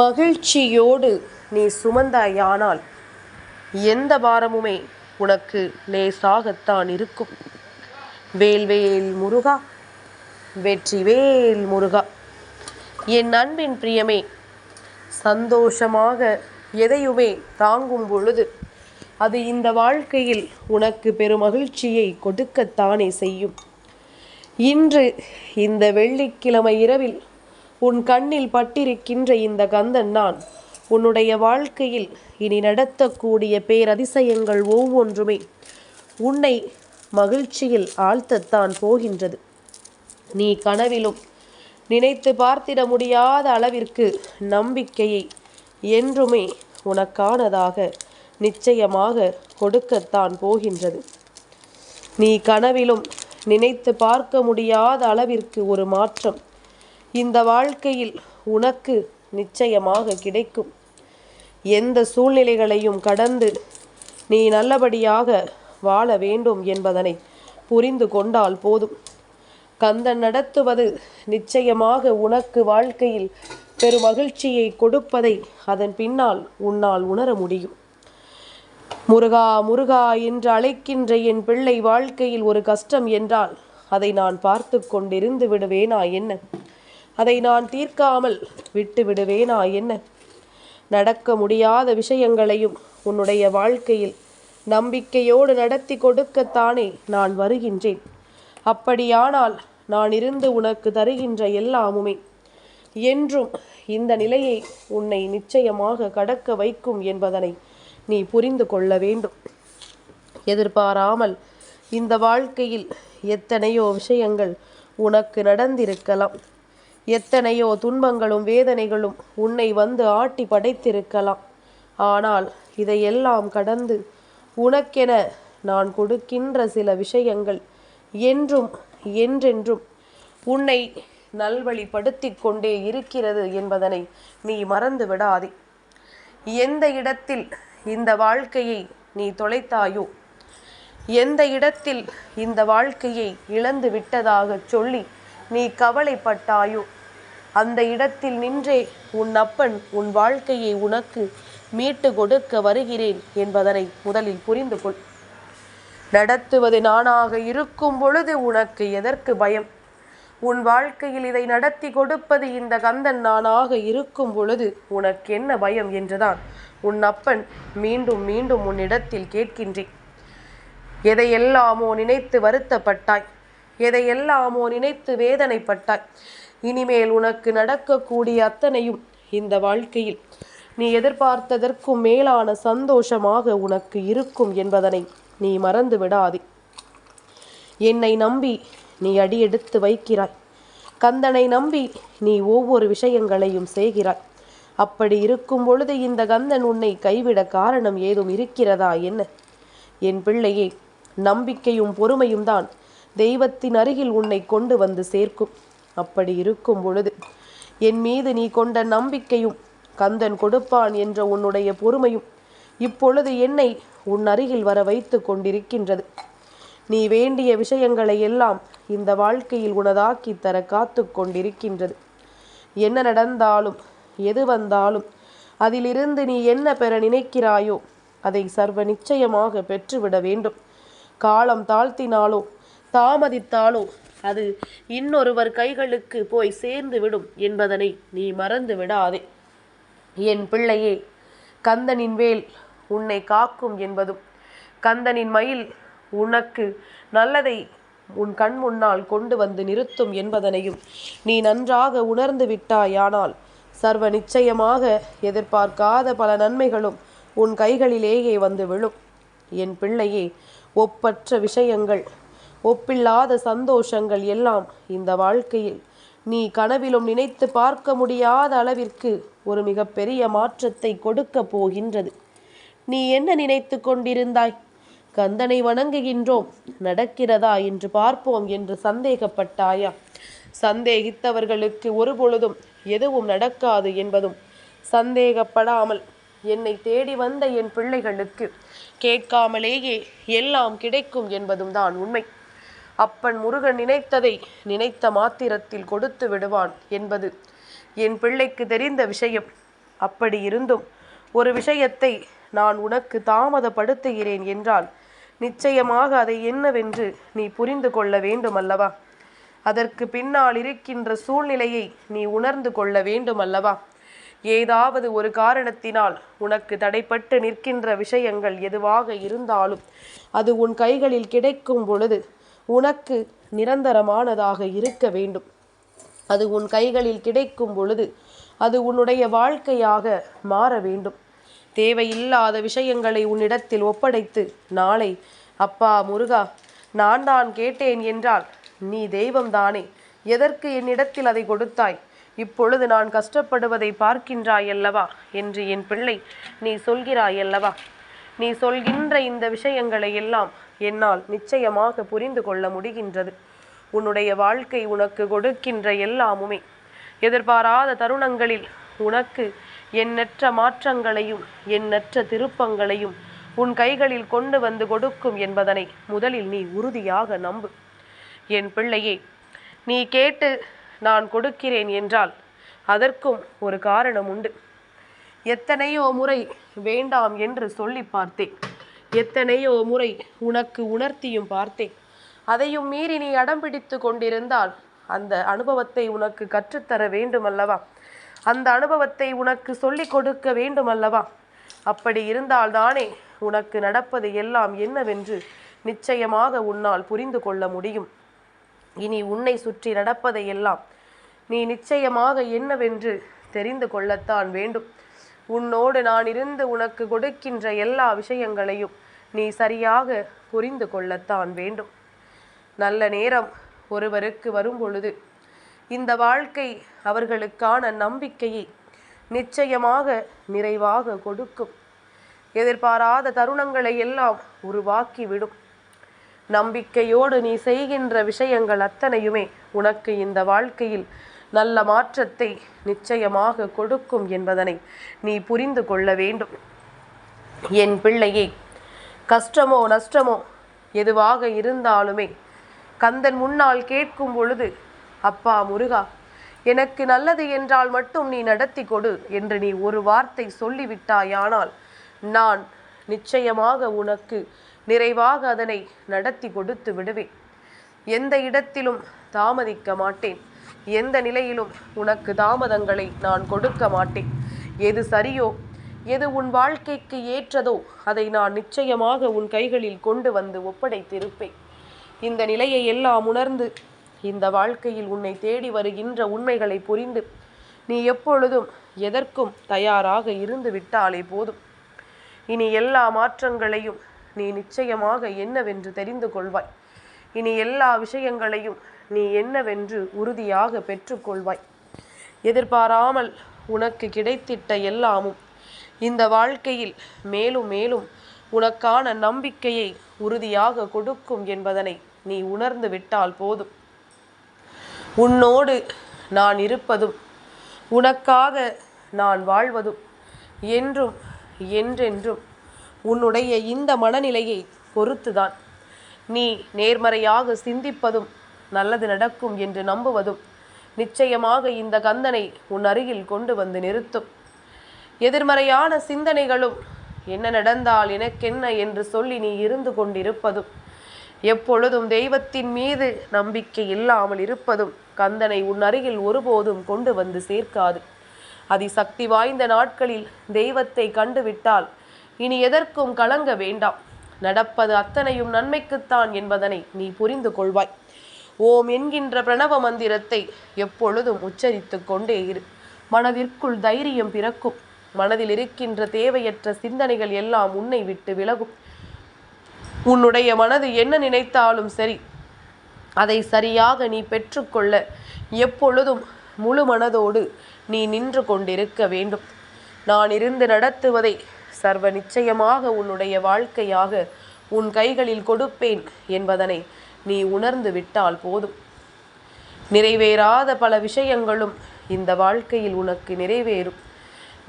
மகிழ்ச்சியோடு நீ சுமந்தாயானால் எந்த பாரமுமே உனக்கு லேசாகத்தான் இருக்கும். வேல்வேல் முருகா வெற்றிவேல் முருகா என் அன்பின் பிரியமே சந்தோஷமாக எதையுமே தாங்கும் பொழுது அது இந்த வாழ்க்கையில் உனக்கு பெரும் மகிழ்ச்சியை கொடுக்கத்தானே செய்யும். இன்று இந்த வெள்ளிக்கிழமை இரவில் உன் கண்ணில் பட்டிருக்கின்ற இந்த கந்தன் நான். உன்னுடைய வாழ்க்கையில் இனி நடத்தக்கூடிய பேரதிசயங்கள் ஒவ்வொன்றுமே உன்னை மகிழ்ச்சியில் ஆழ்த்தத்தான் போகின்றது. நீ கனவிலும் நினைத்து பார்த்திட முடியாத அளவிற்கு நம்பிக்கையை என்றுமே உனக்கானதாக நிச்சயமாக கொடுக்கத்தான் போகின்றது. நீ கனவிலும் நினைத்து பார்க்க முடியாத அளவிற்கு ஒரு மாற்றம் இந்த வாழ்க்கையில் உனக்கு நிச்சயமாக கிடைக்கும். எந்த சூழ்நிலைகளையும் கடந்து நீ நல்லபடியாக வாழ வேண்டும் என்பதனை புரிந்து கொண்டால் போதும். கந்தன் நடத்துவது நிச்சயமாக உனக்கு வாழ்க்கையில் பெரும் மகிழ்ச்சியை கொடுப்பதை அதன் பின்னால் உன்னால் உணர முடியும். முருகா முருகா என்று அழைக்கின்ற என் பிள்ளை வாழ்க்கையில் ஒரு கஷ்டம் என்றால் அதை நான் பார்த்து கொண்டிருந்து விடுவேனா என்ன? அதை நான் தீர்க்காமல் விட்டு விடுவேனா என்ன? நடக்க முடியாத விஷயங்களையும் உன்னுடைய வாழ்க்கையில் நம்பிக்கையோடு நடத்தி கொடுக்கத்தானே நான் வருகின்றேன். அப்படியானால் நான் இருந்து உனக்கு தருகின்ற எல்லாமுமே. என்றும் இந்த நிலையை உன்னை நிச்சயமாக கடக்க வைக்கும் என்பதனை நீ புரிந்து கொள்ள வேண்டும். எதிர்பாராமல் இந்த வாழ்க்கையில் எத்தனையோ விஷயங்கள் உனக்கு நடந்திருக்கலாம். எத்தனையோ துன்பங்களும் வேதனைகளும் உன்னை வந்து ஆட்டி படைத்திருக்கலாம். ஆனால் இதையெல்லாம் கடந்து உனக்கென நான் கொடுக்கின்ற சில விஷயங்கள் என்றும் என்றென்றும் உன்னை நல்வழிப்படுத்தி கொண்டே இருக்கிறது என்பதனை நீ மறந்து விடாதே. எந்த இடத்தில் இந்த வாழ்க்கையை நீ தொலைத்தாயோ எந்த இடத்தில் இந்த வாழ்க்கையை இழந்து விட்டதாக சொல்லி நீ கவலைப்பட்டாயோ அந்த இடத்தில் நின்றே உன் அப்பன் உன் வாழ்க்கையை உனக்கு மீட்டு கொடுக்க வருகிறேன் என்பதனை முதலில் புரிந்து கொள். நடத்துவது நானாக இருக்கும் பொழுது உனக்கு எதற்கு பயம்? உன் வாழ்க்கையில் இதை நடத்தி கொடுப்பது இந்த கந்தன் நானாக இருக்கும் பொழுது உனக்கு என்ன பயம் என்றுதான் உன் அப்பன் மீண்டும் மீண்டும் உன்னிடத்தில் கேட்கின்றேன். எதையெல்லாமோ நினைத்து வருத்தப்பட்டாய் எதையெல்லாமோ நினைத்து வேதனைப்பட்டாய் இனிமேல் உனக்கு நடக்கக்கூடிய அத்தனையும் இந்த வாழ்க்கையில். நீ எதிர்பார்த்ததற்கும் மேலான சந்தோஷமாக உனக்கு இருக்கும் என்பதனை நீ மறந்து விடாதே. என்னை நம்பி நீ அடியெடுத்து வைக்கிறாய். கந்தனை நம்பி நீ ஒவ்வொரு விஷயங்களையும் செய்கிறாய். அப்படி இருக்கும் பொழுது இந்த கந்தன் உன்னை கைவிட காரணம் ஏதும் இருக்கிறதா என்ன? என் பிள்ளையே நம்பிக்கையும் பொறுமையும் தான் தெய்வத்தின் அருகில் உன்னை கொண்டு வந்து சேர்க்கும். அப்படி இருக்கும் பொழுது என் மீது நீ கொண்ட நம்பிக்கையும் கந்தன் கொடுப்பான் என்ற உன்னுடைய பொறுமையும் இப்பொழுது என்னை உன் அருகில் வர வைத்து கொண்டிருக்கின்றது. நீ வேண்டிய விஷயங்களை எல்லாம் இந்த வாழ்க்கையில் உனதாக்கி தர காத்து கொண்டிருக்கின்றது. என்ன நடந்தாலும் எது வந்தாலும் அதிலிருந்து நீ என்ன பெற நினைக்கிறாயோ அதை சர்வ நிச்சயமாக பெற்றுவிட வேண்டும். காலம் தாழ்த்தினாலோ தாமதித்தாலோ அது இன்னொருவர் கைகளுக்கு போய் சேர்ந்து விடும் என்பதனை நீ மறந்து விடாதே. என் பிள்ளையே கந்தனின் வேல் உன்னை காக்கும் என்பதும் கந்தனின் மயில் உனக்கு நல்லதை உன் கண் முன்னால் கொண்டு வந்து நிறுத்தும் என்பதனையும் நீ நன்றாக உணர்ந்து விட்டாயானால் சர்வ நிச்சயமாக எதிர்பார்க்காத பல நன்மைகளும் உன் கைகளிலேயே வந்து விழும். என் பிள்ளையே ஒப்பற்ற விஷயங்கள் ஒப்பில்லாத சந்தோஷங்கள் எல்லாம் இந்த வாழ்க்கையில். நீ கனவிலும் நினைத்து பார்க்க முடியாத அளவிற்கு ஒரு மிகப்பெரிய மாற்றத்தை கொடுக்க போகின்றது. நீ என்ன நினைத்து கொண்டிருந்தாய்? கந்தனை வணங்குகின்றோம். நடக்கிறதா என்று பார்ப்போம் என்று சந்தேகப்பட்டாயா? சந்தேகித்தவர்களுக்கு ஒருபொழுதும் எதுவும் நடக்காது என்பதும் சந்தேகப்படாமல் என்னை தேடி வந்த என் பிள்ளைகளுக்கு கேட்காமலேயே எல்லாம் கிடைக்கும் என்பதும் தான் உண்மை. அப்பன் முருகன் நினைத்ததை நினைத்த மாத்திரத்தில் கொடுத்து விடுவான் என்பது என் பிள்ளைக்கு தெரிந்த விஷயம். அப்படி இருந்தும் ஒரு விஷயத்தை நான் உனக்கு தாமதப்படுத்துகிறேன் என்றால் நிச்சயமாக அதை என்னவென்று நீ புரிந்து கொள்ள வேண்டும் அல்லவா அதற்கு பின்னால் இருக்கின்ற சூழ்நிலையை நீ உணர்ந்து கொள்ள வேண்டும் அல்லவா ஏதாவது ஒரு காரணத்தினால் உனக்கு தடைப்பட்டு நிற்கின்ற விஷயங்கள் எதுவாக இருந்தாலும் அது உன் கைகளில் கிடைக்கும் பொழுது உனக்கு நிரந்தரமானதாக இருக்க வேண்டும். அது உன் கைகளில் கிடைக்கும் பொழுது அது உன்னுடைய வாழ்க்கையாக மாற வேண்டும். தேவையில்லாத விஷயங்களை உன்னிடத்தில் ஒப்படைத்து நாளை அப்பா முருகா நான் தான் கேட்டேன் என்றால் நீ தெய்வம்தானே? எதற்கு என்னிடத்தில் அதை கொடுத்தாய்? இப்பொழுது நான் கஷ்டப்படுவதை பார்க்கின்றாய் அல்லவா என்று என் பிள்ளை நீ சொல்கிறாய் அல்லவா நீ சொல்கின்ற இந்த விஷயங்களை எல்லாம் என்னால் நிச்சயமாக புரிந்து கொள்ள முடிகின்றது. உன்னுடைய வாழ்க்கை உனக்கு கொடுக்கின்ற எல்லாமுமே. எதிர்பாராத தருணங்களில் உனக்கு எண்ணற்ற மாற்றங்களையும் எண்ணற்ற திருப்பங்களையும் உன் கைகளில் கொண்டு வந்து கொடுக்கும் என்பதனை முதலில் நீ உறுதியாக நம்பு. என் பிள்ளையே நீ கேட்டு நான் கொடுக்கிறேன் என்றால் அதற்கும் ஒரு காரணம் உண்டு. எத்தனையோ முறை வேண்டாம் என்று சொல்லி பார்த்தேன். எத்தனையோ முறை உனக்கு உணர்த்தியும் பார்த்தேன். அதையும் மீறி நீ அடம் பிடித்து கொண்டிருந்தால் அந்த அனுபவத்தை உனக்கு கற்றுத்தர வேண்டும் அல்லவா அந்த அனுபவத்தை உனக்கு சொல்லிக் கொடுக்க வேண்டும் அல்லவா அப்படி இருந்தால்தானே உனக்கு நடப்பது எல்லாம் என்னவென்று நிச்சயமாக உன்னால் புரிந்து கொள்ள முடியும். இனி உன்னை சுற்றி நடப்பதை எல்லாம் நீ நிச்சயமாக என்னவென்று தெரிந்து கொள்ளத்தான் வேண்டும். உன்னோடு நான் இருந்து உனக்கு கொடுக்கின்ற எல்லா விஷயங்களையும் நீ சரியாக புரிந்து கொள்ளத்தான் வேண்டும். நல்ல நேரம் ஒருவருக்கு வரும் பொழுது இந்த வாழ்க்கை அவர்களுக்கான நம்பிக்கையை நிச்சயமாக நிறைவாக கொடுக்கும். எதிர்பாராத தருணங்களை எல்லாம் உருவாக்கிவிடும். நம்பிக்கையோடு நீ செய்கின்ற விஷயங்கள் அத்தனையுமே உனக்கு இந்த வாழ்க்கையில் நல்ல மாற்றத்தை நிச்சயமாக கொடுக்கும் என்பதனை நீ புரிந்து கொள்ள வேண்டும். என் பிள்ளையே கஷ்டமோ நஷ்டமோ எதுவாக இருந்தாலுமே கந்தன் முன்னால் கேட்கும் பொழுது அப்பா முருகா எனக்கு நல்லது என்றால் மட்டும் நீ நடத்தி கொடு என்று நீ ஒரு வார்த்தை சொல்லிவிட்டாயானால் நான் நிச்சயமாக உனக்கு நிறைவாக அதனை நடத்தி கொடுத்து விடுவேன். எந்த இடத்திலும் தாமதிக்க மாட்டேன். எந்த நிலையிலும் உனக்கு தாமதங்களை நான் கொடுக்க மாட்டேன். எது சரியோ எது உன் வாழ்க்கைக்கு ஏற்றதோ அதை நான் நிச்சயமாக உன் கைகளில் கொண்டு வந்து ஒப்படைத்திருப்பேன். இந்த நிலையை எல்லாம் உணர்ந்து இந்த வாழ்க்கையில் உன்னை தேடி வருகின்ற உண்மைகளை புரிந்து நீ எப்பொழுதும் எதற்கும் தயாராக இருந்து விட்டாலே போதும். இனி எல்லா மாற்றங்களையும் நீ நிச்சயமாக என்னவென்று தெரிந்து கொள்வாய். இனி எல்லா விஷயங்களையும் நீ என்னவென்று உறுதியாக பெற்றுக்கொள்வாய். எதிர்பாராமல் உனக்கு கிடைத்திட்ட எல்லாமும் இந்த வாழ்க்கையில் மேலும் மேலும் உனக்கான நம்பிக்கையை உறுதியாக கொடுக்கும் என்பதனை நீ உணர்ந்து விட்டால் போதும். உன்னோடு நான் இருப்பதும் உனக்காக நான் வாழ்வதும் என்றும் என்றென்றும் உன்னுடைய இந்த மனநிலையை பொறுத்துதான். நீ நேர்மறையாக சிந்திப்பதும் நல்லது நடக்கும் என்று நம்புவதும் நிச்சயமாக இந்த கந்தனை உன் அருகில் கொண்டு வந்து நிறுத்தும். எதிர்மறையான சிந்தனைகளும் என்ன நடந்தால் எனக்கென்ன என்று சொல்லி நீ இருந்து கொண்டிருப்பதும் எப்பொழுதும் தெய்வத்தின் மீது நம்பிக்கை இல்லாமல் இருப்பதும் கந்தனை உன் அருகில் ஒருபோதும் கொண்டு வந்து சேர்க்காது. அதிசக்தி வாய்ந்த நாட்களில் தெய்வத்தை கண்டுவிட்டால் இனி எதற்கும் கலங்க வேண்டாம். நடப்பது அத்தனையும் நன்மைக்குத்தான் என்பதனை நீ புரிந்து கொள்வாய். ஓம் என்கின்ற பிரணவ மந்திரத்தை எப்பொழுதும் உச்சரித்து கொண்டே இரு. மனதிற்குள் தைரியம் பிறக்கும். மனதில் இருக்கின்ற தேவையற்ற சிந்தனைகள் எல்லாம் உன்னை விட்டு விலகும். உன்னுடைய மனது என்ன நினைத்தாலும் சரி அதை சரியாக நீ பெற்றுக்கொள்ள எப்பொழுதும் முழு மனதோடு நீ நின்று கொண்டிருக்க வேண்டும். நான் இருந்து நடத்துவதை சர்வ நிச்சயமாக உன்னுடைய வாழ்க்கையாக உன் கைகளில் கொடுப்பேன் என்பதனை நீ உணர்ந்து விட்டால் போதும். நிறைவேறாத பல விஷயங்களும் இந்த வாழ்க்கையில் உனக்கு நிறைவேறும்.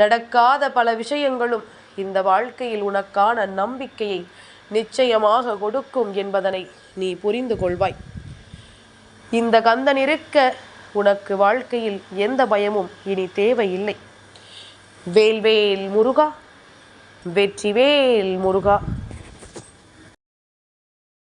நடக்காத பல விஷயங்களும் இந்த வாழ்க்கையில் உனக்கான நம்பிக்கையை நிச்சயமாக கொடுக்கும் என்பதனை நீ புரிந்து கொள்வாய். இந்த கந்தன் இருக்க உனக்கு வாழ்க்கையில் எந்த பயமும் இனி தேவையில்லை. வேல்வேல் முருகா வெற்றிவேல் முருகா.